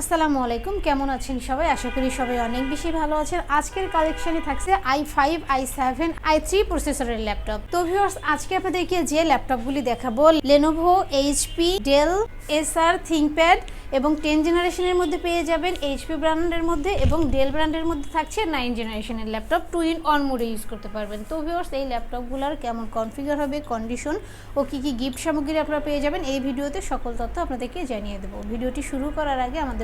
আসসালামু আলাইকুম, কেমন আছেন সবাই? আশা করি সবাই অনেক বেশি ভালো আছেন। আজকের কালেকশনে থাকছে I five I seven I three প্রসেসরের ল্যাপটপ তো ভিউয়ার্স আজকে আপনাদেরকে যে ল্যাপটপগুলি দেখাবো Lenovo HP Dell SR ThinkPad এবং টেন জেনারেশনের মধ্যে পেয়ে যাবেন এইচপি ব্র্যান্ডের মধ্যে এবং ডেল ব্র্যান্ডের মধ্যে থাকছে নাইন জেনারেশনের ল্যাপটপ টু ইন অন মোডে ইউজ করতে পারবেন। তো ভিউয়ার্স এই ল্যাপটপগুলোর কেমন কনফিগার হবে কন্ডিশন ও কি কি গিফট সামগ্রী আপনারা পেয়ে যাবেন, এই ভিডিওতে সকল তথ্য আপনাদেরকে জানিয়ে দেবো। ভিডিওটি শুরু করার আগে আমাদের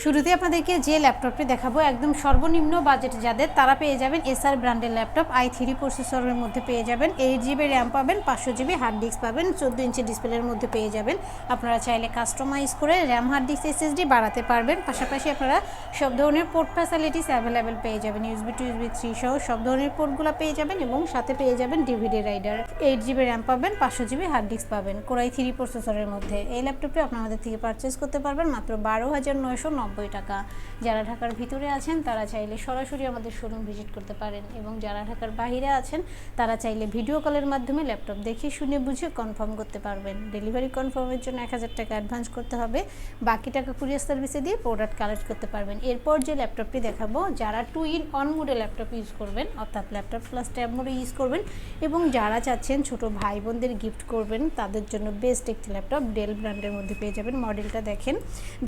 শুরুতে আপনাদেরকে যে ল্যাপটপটি দেখাবো, একদম সর্বনিম্ন বাজেট যাদের, তারা পেয়ে যাবেন এসআর ব্র্যান্ডের ল্যাপটপ আই থ্রি প্রসেসরের মধ্যে পেয়ে যাবেন এইট জিবি র্যাম পাবেন, পাঁচশো জিবি হার্ড ডিস্ক পাবেন, চোদ্দ ইঞ্চি ডিসপ্লের মধ্যে পেয়ে যাবেন। আপনারা চাইলে কাস্টমাইজ করে র্যাম হার্ড ডিস্ক এসএসডি বাড়াতে পারবেন। পাশাপাশি আপনারা সব ধরনের পোর্ট ফ্যাসিলিটিস অ্যাভেলেবেল পেয়ে যাবেন ইউসবি টু ইউসবি থ্রি সহ সব ধরনের পোর্টগুলো পেয়ে যাবেন এবং সাথে পেয়ে যাবেন DVD writer eight GB RAM পাবেন, পাঁচশো জিবি হার্ড ডিস্ক পাবেন কোরাই থ্রি প্রসেসরের মধ্যে। এই ল্যাপটপটি আপনাদের থেকে পারচেস করতে পারবেন মাত্র বারো হাজার নয়শো নব্বই টাকা। যারা ঢাকার ভিতরে আছেন, তারা চাইলে সরাসরি আমাদের শোরুম ভিজিট করতে পারেন এবং যারা ঢাকার বাইরে আছেন, তারা চাইলে ভিডিও কলের মাধ্যমে ল্যাপটপ দেখে, শুনে, বুঝে কনফার্ম করতে পারবেন। ডেলিভারি কনফার্মের জন্য এক হাজার টাকা অ্যাডভান্স করতে হবে। বাকি টাকা কুরিয়ার সার্ভিসে দিয়ে প্রোডাক্ট কালেক্ট করতে পারবেন। এরপর যে ল্যাপটপটি দেখাবো, যারা টু ইন অন মোডে ল্যাপটপ ইউজ করবেন, অর্থাৎ ল্যাপটপ প্লাস ট্যাব মোডে ইউজ করবেন এবং যারা চাচ্ছেন ছোট ভাই বোনদের গিফট করবেন, তাদের জন্য বেস্ট একটি ল্যাপটপ ডেল ব্র্যান্ডের মধ্যে পেয়ে যাবেন। মডেলটা দেখেন।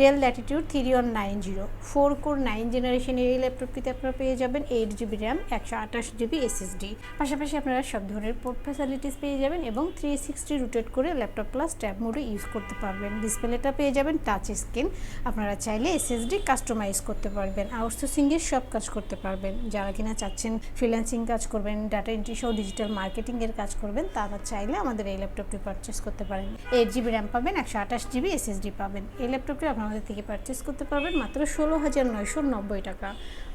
Dell Latitude three one nine zero four core nine জেনারেশনের এই ল্যাপটপটিতে আপনারা পেয়ে যাবেন এইট জিবি র্যাম একশো আঠাশ জিবি এসএসডি পাশাপাশি আপনারা সব ধরনের পোর্ট ফ্যাসিলিটিস পেয়ে যাবেন এবং থ্রি সিক্সটি রুটেট করে ল্যাপটপ প্লাস ট্যাব মোডে ইউজ করতে পারবেন। ডিসপ্লেটা পেয়ে যাবেন টাচ স্ক্রিন আপনারা চাইলে এসএসডি কাস্টমাইজ করতে পারবেন আউটসোর্সিংয়ের সব কাজ করতে পারবেন। যারা কিনা চাচ্ছেন ফ্রিল্যান্সিং কাজ করবেন ডাটা এন্ট্রি সহ ডিজিটাল মার্কেটিংয়ের কাজ করবেন, তারা চাইলে আমাদের এই ল্যাপটপটি পারচেস করতে পারেন। এইট জিবি র্যাম পাবেন, একশো আঠাশ জিবি এসএসডি পাবেন। এই ল্যাপটপটি আপনাদের থেকে পারচেস করতে পারবেন মাত্র ষোলো হাজার নয়শো নব্বই টাকা।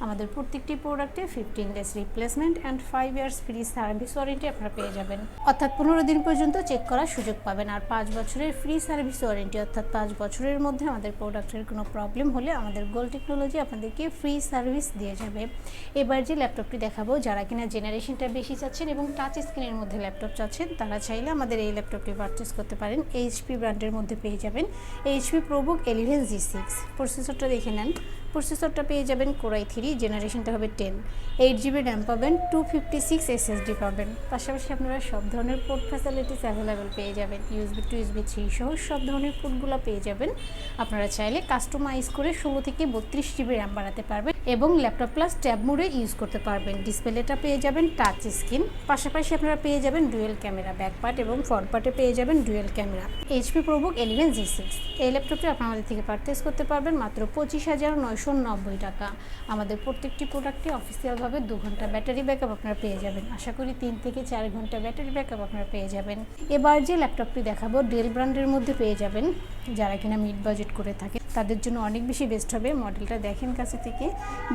আমাদের প্রত্যেকটি প্রোডাক্টে fifteen days replacement and five years free service warranty আপনারা পেয়ে যাবেন। অর্থাৎ পনেরো দিন পর্যন্ত চেক করার সুযোগ পাবেন। আর পাঁচ বছরের ফ্রি সার্ভিস ওয়ারেন্টি অর্থাৎ পাঁচ বছরের মধ্যে আমাদের প্রোডাক্টের কোনো প্রবলেম হলে আমাদের গোল টেকনোলজি আপনাদেরকে ফ্রি সার্ভিস দিয়ে যাবে। এবার যে ল্যাপটপটি দেখাবো, যারা কিনা জেনারেশনটা বেশি চাচ্ছেন এবং টাচ স্ক্রিনের মধ্যে ল্যাপটপ চাচ্ছেন, তারা চাইলে আমাদের এই ল্যাপটপটি পারচেস করতে পারেন। এইচপি ব্র্যান্ডের মধ্যে পেয়ে যাবেন। HP ProBook eleven G six প্রসেসরটা দেখে নেন। প্রসেসরটা পেয়ে যাবেন কোরাই থ্রি, জেনারেশনটা হবে টেন। এইট জিবি র্যাম পাবেন টু ফিফটি সিক্স এসএসডি পাবেন। পাশাপাশি আপনারা সব ধরনের পোর্ট ফ্যাসিলিটিস অ্যাভেলেবেল পেয়ে যাবেন। ইউএসবি টু ইউএসবি থ্রি সহ সব ধরনের পোর্টগুলো পেয়ে যাবেন। আপনারা চাইলে কাস্টমাইজ করে ষোলো থেকে বত্রিশ জিবি র্যাম বাড়াতে পারবেন এবং ল্যাপটপ প্লাস ট্যাব মোডে ইউজ করতে পারবেন। ডিসপ্লেটা পেয়ে যাবেন টাচ স্ক্রিন পাশাপাশি আপনারা পেয়ে যাবেন ডুয়েল ক্যামেরা ব্যাক পার্ট এবং ফ্রন্ট পার্টে পেয়ে যাবেন dual camera HP ProBook eleven G six এই ল্যাপটপটি আপনাদের থেকে পারচেস করতে পারবেন মাত্র পঁচিশ হাজার নয়শো নব্বই টাকা। আমাদের প্রত্যেকটি প্রোডাক্টে অফিসিয়ালভাবে দু ঘণ্টা ব্যাটারি ব্যাকআপ আপনারা পেয়ে যাবেন। আশা করি তিন থেকে চার ঘণ্টা ব্যাটারি ব্যাকআপ আপনারা পেয়ে যাবেন। এবার যে ল্যাপটপটি দেখাবো ডেল ব্র্যান্ডের মধ্যে পেয়ে যাবেন, যারা কিনা মিড বাজেট করে থাকে। তাদের জন্য অনেক বেশি বেস্ট হবে। মডেলটা দেখেন কাছে থেকে।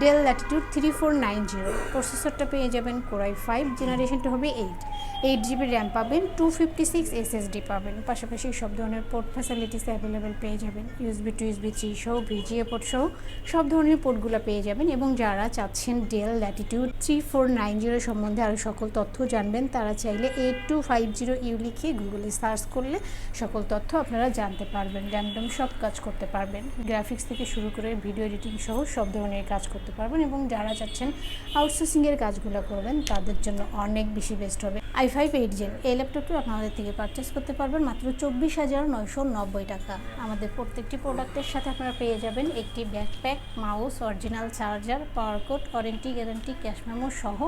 Dell Latitude three four nine zero প্রসেসরটা পেয়ে যাবেন কোরাই ফাইভ জেনারেশনটা হবে এইট এইট জিবি র্যাম পাবেন টু ফিফটি সিক্স এসএসডি পাবেন। পাশাপাশি সব ধরনের পোর্ট ফ্যাসিলিটিস অ্যাভেলেবেল পেয়ে যাবেন। ইউএসবি টু ইউএসবি থ্রি সহ ভিজিএ পোর্ট সহ সব ধরনের পোর্টগুলো পেয়ে যাবেন এবং যারা চাচ্ছেন Dell Latitude three four nine zero সম্বন্ধে আরও সকল তথ্য জানবেন, তারা চাইলে eight two five zero U লিখে গুগলে সার্চ করলে সকল তথ্য আপনারা জানতে পারবেন র্যান্ডম সব কাজ করতে পারবেন। গ্রাফিক্স থেকে শুরু করে ভিডিও এডিটিং সহ সব ধরনের কাজ করতে পারবেন এবং যারা চাচ্ছেন আউটসোর্সিংয়ের কাজগুলো করবেন, তাদের জন্য অনেক বেশি বেস্ট হবে। আই ফাইভ এইট জেন, এই ল্যাপটপটি আপনাদের থেকে পারচেস করতে পারবেন মাত্র চব্বিশ হাজার নয়শো নব্বই টাকা। আমাদের প্রত্যেকটি প্রোডাক্টের সাথে আপনারা পেয়ে যাবেন একটি backpack mouse original charger power cord warranty guarantee cash memo সহ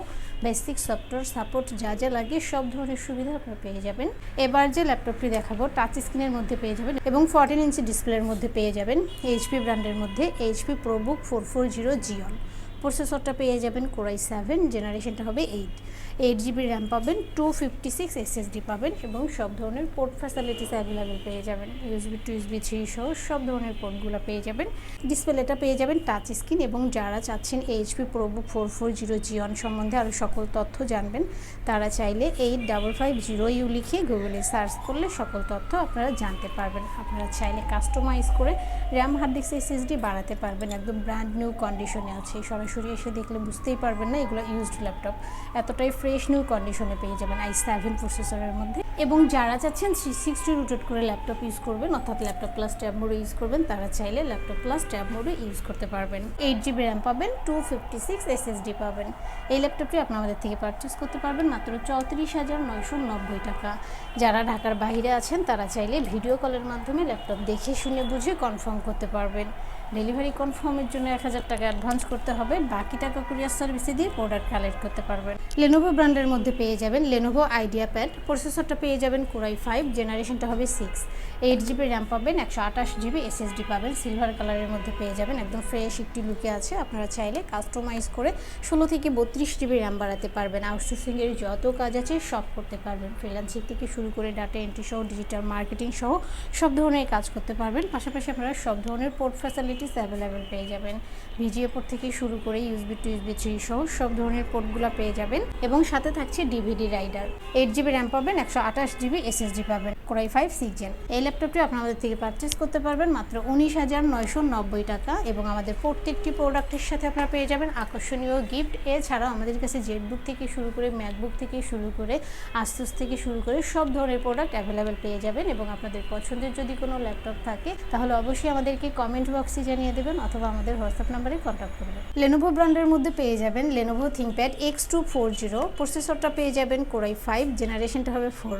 বেসিক সফটওয়্যার সাপোর্ট যা যা লাগে সব ধরনের সুবিধা আপনারা পেয়ে যাবেন। এবার যে ল্যাপটপটি দেখাবো টাচ স্ক্রিনের মধ্যে পেয়ে যাবেন এবং ফর্টিন ইঞ্চি ডিসপ্লের মধ্যে পেয়ে যাবেন এইচপি ব্র্যান্ডের মধ্যে HP ProBook four four zero G one প্রসেসরটা পেয়ে যাবেন কোরাই সেভেন জেনারেশনটা হবে এইট এইট জিবি র্যাম পাবেন টু ফিফটি সিক্স এসএসডি পাবেন এবং সব ধরনের পোর্ট ফ্যাসিলিটিস অ্যাভেলেবেল পেয়ে যাবেন। ইউএসবি টু ইউএসবি থ্রি সহ সব ধরনের পোর্টগুলো পেয়ে যাবেন। ডিসপ্লেটা পেয়ে যাবেন টাচ স্ক্রিন এবং যারা চাচ্ছেন HP ProBook four four zero G one সম্বন্ধে আরও সকল তথ্য জানবেন, তারা চাইলে eight double five zero U লিখে গুগলে সার্চ করলে সকল তথ্য আপনারা জানতে পারবেন। আপনারা চাইলে কাস্টমাইজ করে র্যাম হার্ড ডিস্ক এসএসডি বাড়াতে পারবেন, একদম ব্র্যান্ড নিউ কন্ডিশনে আছে। সরাসরি এসে দেখলে বুঝতেই পারবেন না, এগুলো ইউজড ল্যাপটপ এতটাই ফ্রেশ নিউ কন্ডিশনে পেয়ে যাবেন আই সেভেন প্রসেসরের মধ্যে। এবং যারা চাচ্ছেন থ্রি সিক্সটি রুটেড করে ল্যাপটপ ইউজ করবেন, অর্থাৎ ল্যাপটপ প্লাস ট্যাব মোডে ইউজ করবেন, তারা চাইলে ল্যাপটপ প্লাস ট্যাব মোডে ইউজ করতে পারবেন। এইট জিবি র্যাম পাবেন টু ফিফটি সিক্স এসএসডি পাবেন। এই ল্যাপটপটি আপনি আমাদের থেকে পারচেস করতে পারবেন মাত্র চৌত্রিশ হাজার নয়শো নব্বই টাকা। যারা ঢাকার বাইরে আছেন, তারা চাইলে ভিডিও কলের মাধ্যমে ল্যাপটপ দেখে, শুনে, বুঝে কনফার্ম করতে পারবেন। ডেলিভারি কনফার্মের জন্য এক হাজার টাকা অ্যাডভান্স করতে হবে। বাকি টাকা কুরিয়ার সার্ভিসে দিয়ে প্রোডাক্ট কালেক্ট করতে পারবেন। লেনোভো ব্র্যান্ডের মধ্যে পেয়ে যাবেন লেনোভো আইডিয়া প্যাড প্রসেসরটা পেয়ে যাবেন কোরাই ফাইভ জেনারেশনটা হবে সিক্স এইট জিবি র্যাম পাবেন, একশো আঠাশ জিবি এসএসডি পাবেন। সিলভার কালারের মধ্যে পেয়ে যাবেন, একদম ফ্রেশ একটি লুকে আছে। আপনারা চাইলে কাস্টমাইজ করে ষোলো থেকে বত্রিশ জিবি র্যাম বাড়াতে পারবেন। আউটসোর্সিংয়ের যত কাজ আছে সব করতে পারবেন। ফ্রিল্যান্সিং থেকে শুরু করে ডাটা এন্ট্রি সহ ডিজিটাল মার্কেটিং সহ সব ধরনের কাজ করতে পারবেন। পাশাপাশি আপনারা সব ধরনের পোর্ট ফ্যাসিলিটিস অ্যাভেলেবেল পেয়ে যাবেন। ভিজিএ পোর্ট থেকে শুরু করে ইউসবি টু ইউসবি থ্রি সহ সব ধরনের পোর্টগুলো পেয়ে যাবেন। এবং সাথে থাকছে DVD writer eight GB RAM পাবেন, একশো আঠাশ জিবি এসএসডি পাবেন। Core i five six gen এই ল্যাপটপটি আপনাদের থেকে পারচেস করতে পারবেন মাত্র উনিশ হাজার নয়শো নব্বই টাকা এবং আমাদের প্রত্যেকটি প্রোডাক্টের সাথে আপনারা পেয়ে যাবেন আকর্ষণীয় গিফট এছাড়াও আমাদের কাছে জেটবুক থেকে শুরু করে ম্যাকবুক থেকে শুরু করে আসুস থেকে শুরু করে সব ধরনের প্রোডাক্ট অ্যাভেলেবেল পেয়ে যাবেন এবং আপনাদের পছন্দের যদি কোনো ল্যাপটপ থাকে, তাহলে অবশ্যই আমাদেরকে কমেন্ট বক্সে জানিয়ে দেবেন অথবা আমাদের হোয়াটসঅ্যাপ নাম্বারে কন্ট্যাক্ট করবেন। লেনোভো ব্র্যান্ডের মধ্যে পেয়ে যাবেন Lenovo ThinkPad X two four zero প্রসেসরটা পেয়ে যাবেন কোরাই ফাইভ জেনারেশনটা হবে ফোর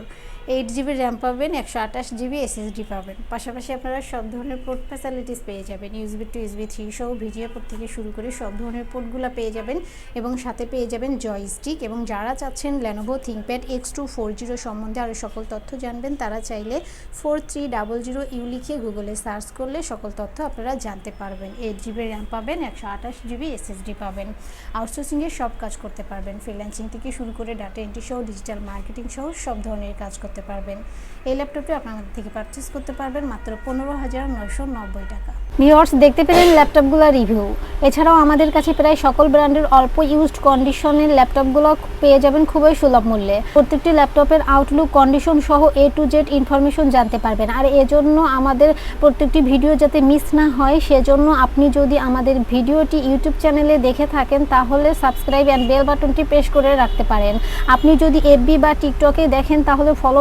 এইট জিবি র্যাম পাবেন, একশো আঠাশ জিবি এসএসডি পাবেন। পাশাপাশি আপনারা সব ধরনের পোর্ট ফ্যাসিলিটিস পেয়ে যাবেন। ইউসবি টু ইউসবি থ্রি সহ ভিজিএ পোর্ট থেকে শুরু করে সব ধরনের পোর্টগুলো পেয়ে যাবেন এবং সাথে পেয়ে যাবেন জয়স্টিক এবং যারা চাচ্ছেন Lenovo ThinkPad X two four zero সম্বন্ধে আরও সকল তথ্য জানবেন, তারা চাইলে four three double zero U লিখে গুগলে সার্চ করলে সকল তথ্য আপনারা জানতে পারবেন। এইট জিবি র্যাম পাবেন, একশো আঠাশ জিবি এসএসডি পাবেন। আউটসোর্সিংয়ের সব কাজ করতে পারবেন। ফ্রিল্যান্সিং থেকে শুরু করে ডাটা এন্ট্রি সহ ডিজিটাল মার্কেটিং সহ সব ধরনের কাজ করতে পারবেন। এই ল্যাপটপটি আপনাদের থেকে পারচেস করতে পারবেন মাত্র পনেরো হাজার নয়শো নব্বই টাকা। ভিওর্স দেখতে পেলেন ল্যাপটপগুলোর রিভিউ এছাড়াও আমাদের কাছে প্রায় সকল ব্র্যান্ডের অল্প ইউজড কন্ডিশনের ল্যাপটপগুলো পেয়ে যাবেন খুবই সুলভ মূল্যে। প্রত্যেকটি ল্যাপটপের আউটলুক কন্ডিশন সহ এ টু জেড ইনফরমেশন জানতে পারবেন। আর এজন্য আমাদের প্রত্যেকটি ভিডিও যাতে মিস না হয়, সেজন্য আপনি যদি আমাদের ভিডিওটি ইউটিউব চ্যানেলে দেখে থাকেন, তাহলে সাবস্ক্রাইব অ্যান্ড বেল বাটনটি প্রেস করে রাখতে পারেন। আপনি যদি এফবি বা টিকটকে দেখেন, তাহলে ফলো